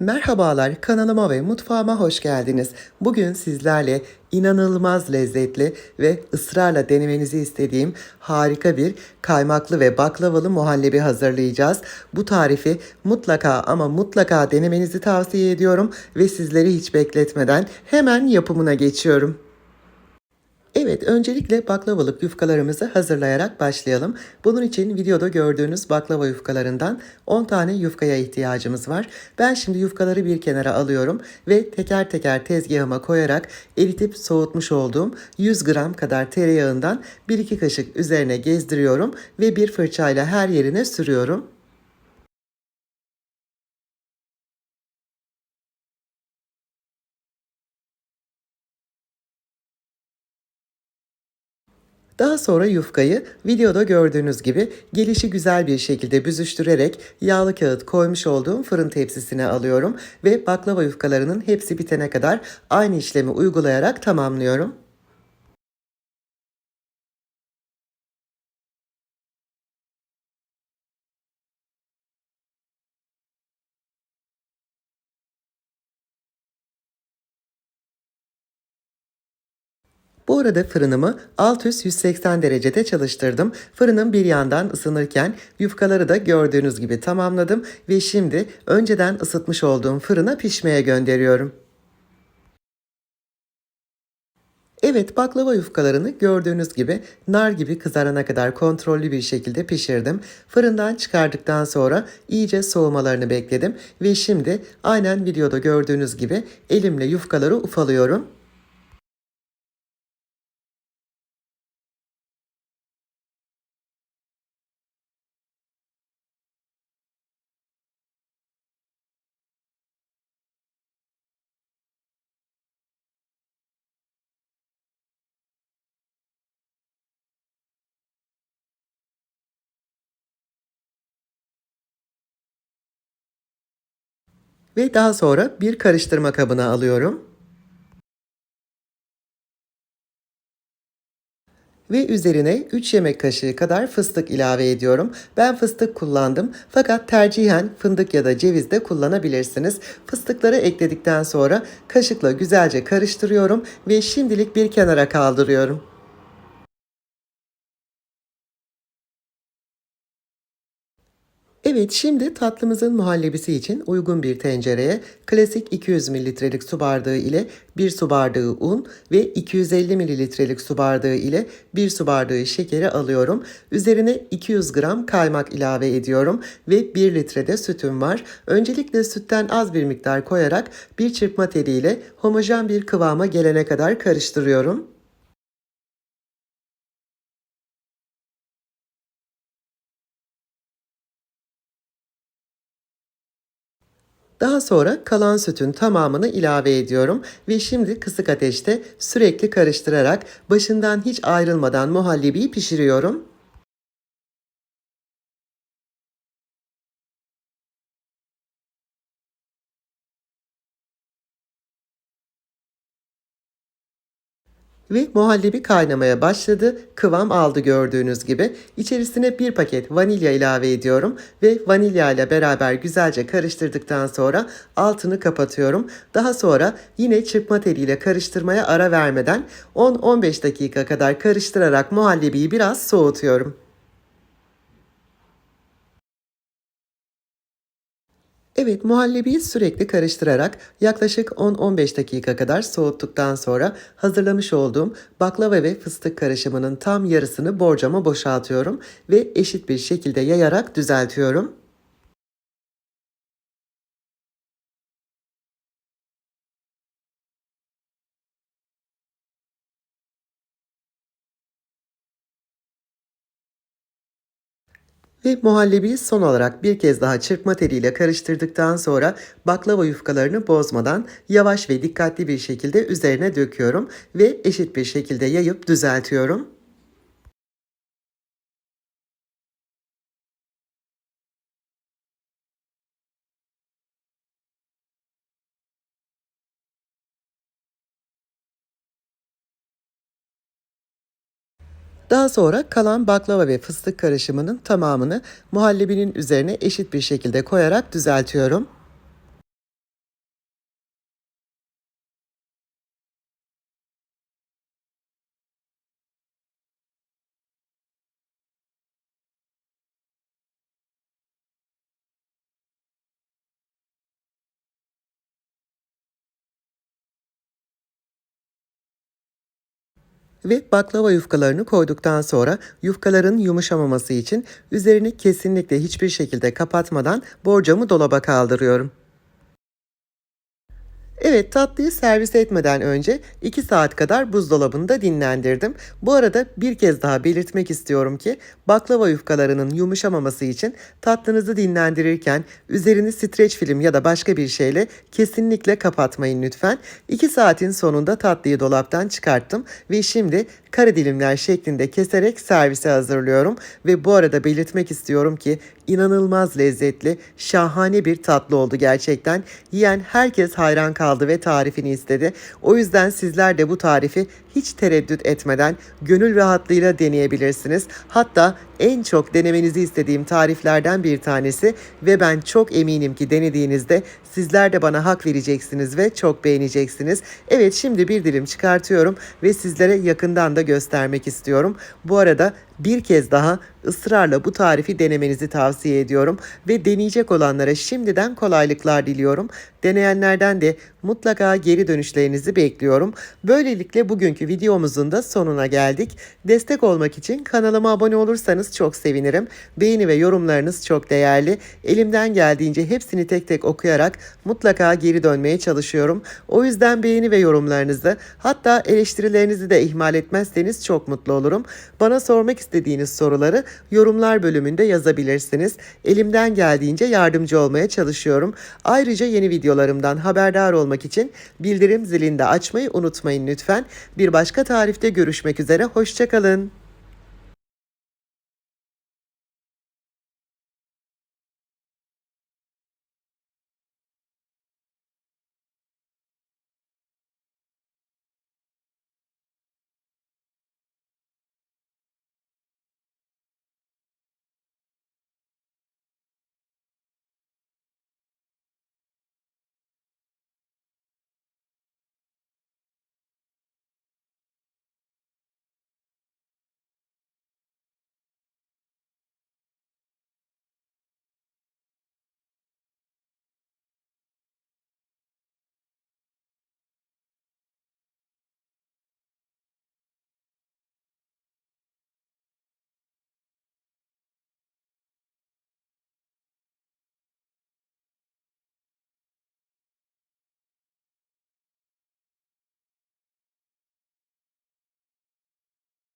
Merhabalar, kanalıma ve mutfağıma hoş geldiniz. Bugün sizlerle inanılmaz lezzetli ve ısrarla denemenizi istediğim harika bir kaymaklı ve baklavalı muhallebi hazırlayacağız. Bu tarifi mutlaka ama mutlaka denemenizi tavsiye ediyorum ve sizleri hiç bekletmeden hemen yapımına geçiyorum. Evet, öncelikle baklavalık yufkalarımızı hazırlayarak başlayalım. Bunun için videoda gördüğünüz baklava yufkalarından 10 tane yufkaya ihtiyacımız var. Ben şimdi yufkaları bir kenara alıyorum ve teker teker tezgahıma koyarak eritip soğutmuş olduğum 100 gram kadar tereyağından 1-2 kaşık üzerine gezdiriyorum ve bir fırçayla her yerine sürüyorum. Daha sonra yufkayı videoda gördüğünüz gibi gelişi güzel bir şekilde büzüştürerek yağlı kağıt koymuş olduğum fırın tepsisine alıyorum ve baklava yufkalarının hepsi bitene kadar aynı işlemi uygulayarak tamamlıyorum. Bu arada fırınımı alt üst 180 derecede çalıştırdım. Fırınım bir yandan ısınırken yufkaları da gördüğünüz gibi tamamladım ve şimdi önceden ısıtmış olduğum fırına pişmeye gönderiyorum. Evet baklava yufkalarını gördüğünüz gibi nar gibi kızarana kadar kontrollü bir şekilde pişirdim. Fırından çıkardıktan sonra iyice soğumalarını bekledim ve şimdi aynen videoda gördüğünüz gibi elimle yufkaları ufalıyorum. Ve daha sonra bir karıştırma kabına alıyorum. Ve üzerine 3 yemek kaşığı kadar fıstık ilave ediyorum. Ben fıstık kullandım fakat tercihen fındık ya da ceviz de kullanabilirsiniz. Fıstıkları ekledikten sonra kaşıkla güzelce karıştırıyorum ve şimdilik bir kenara kaldırıyorum. Evet, şimdi tatlımızın muhallebisi için uygun bir tencereye klasik 200 mililitrelik su bardağı ile 1 su bardağı un ve 250 mililitrelik su bardağı ile 1 su bardağı şekeri alıyorum. Üzerine 200 gram kaymak ilave ediyorum ve 1 litrede sütüm var. Öncelikle sütten az bir miktar koyarak bir çırpma teliyle homojen bir kıvama gelene kadar karıştırıyorum. Daha sonra kalan sütün tamamını ilave ediyorum ve şimdi kısık ateşte sürekli karıştırarak başından hiç ayrılmadan muhallebiyi pişiriyorum. Ve muhallebi kaynamaya başladı. Kıvam aldı gördüğünüz gibi. İçerisine bir paket vanilya ilave ediyorum ve vanilya ile beraber güzelce karıştırdıktan sonra altını kapatıyorum. Daha sonra yine çırpma teliyle karıştırmaya ara vermeden 10-15 dakika kadar karıştırarak muhallebiyi biraz soğutuyorum. Evet, muhallebiyi sürekli karıştırarak yaklaşık 10-15 dakika kadar soğuttuktan sonra hazırlamış olduğum baklava ve fıstık karışımının tam yarısını borcama boşaltıyorum ve eşit bir şekilde yayarak düzeltiyorum. Ve muhallebiyi son olarak bir kez daha çırpma teliyle karıştırdıktan sonra baklava yufkalarını bozmadan yavaş ve dikkatli bir şekilde üzerine döküyorum ve eşit bir şekilde yayıp düzeltiyorum. Daha sonra kalan baklava ve fıstık karışımının tamamını muhallebinin üzerine eşit bir şekilde koyarak düzeltiyorum. Ve baklava yufkalarını koyduktan sonra yufkaların yumuşamaması için üzerini kesinlikle hiçbir şekilde kapatmadan borcamı dolaba kaldırıyorum. Evet tatlıyı servis etmeden önce 2 saat kadar buzdolabında dinlendirdim. Bu arada bir kez daha belirtmek istiyorum ki baklava yufkalarının yumuşamaması için tatlınızı dinlendirirken üzerini streç film ya da başka bir şeyle kesinlikle kapatmayın lütfen. 2 saatin sonunda tatlıyı dolaptan çıkarttım ve şimdi kare dilimler şeklinde keserek servise hazırlıyorum. Ve bu arada belirtmek istiyorum ki inanılmaz lezzetli, şahane bir tatlı oldu gerçekten. Yiyen herkes hayran kaldı ve tarifini istedi. O yüzden sizler de bu tarifi hiç tereddüt etmeden gönül rahatlığıyla deneyebilirsiniz. Hatta en çok denemenizi istediğim tariflerden bir tanesi ve ben çok eminim ki denediğinizde sizler de bana hak vereceksiniz ve çok beğeneceksiniz. Evet şimdi bir dilim çıkartıyorum ve sizlere yakından da göstermek istiyorum. Bu arada bir kez daha ısrarla bu tarifi denemenizi tavsiye ediyorum ve deneyecek olanlara şimdiden kolaylıklar diliyorum. Deneyenlerden de mutlaka geri dönüşlerinizi bekliyorum. Böylelikle bugünkü videomuzun da sonuna geldik. Destek olmak için kanalıma abone olursanız çok sevinirim. Beğeni ve yorumlarınız çok değerli. Elimden geldiğince hepsini tek tek okuyarak mutlaka geri dönmeye çalışıyorum. O yüzden beğeni ve yorumlarınızı hatta eleştirilerinizi de ihmal etmezseniz çok mutlu olurum. Bana sormak istediğiniz soruları yorumlar bölümünde yazabilirsiniz. Elimden geldiğince yardımcı olmaya çalışıyorum. Ayrıca yeni videolarımdan haberdar olmak için bildirim zilini de açmayı unutmayın lütfen. Bir başka tarifte görüşmek üzere. Hoşçakalın.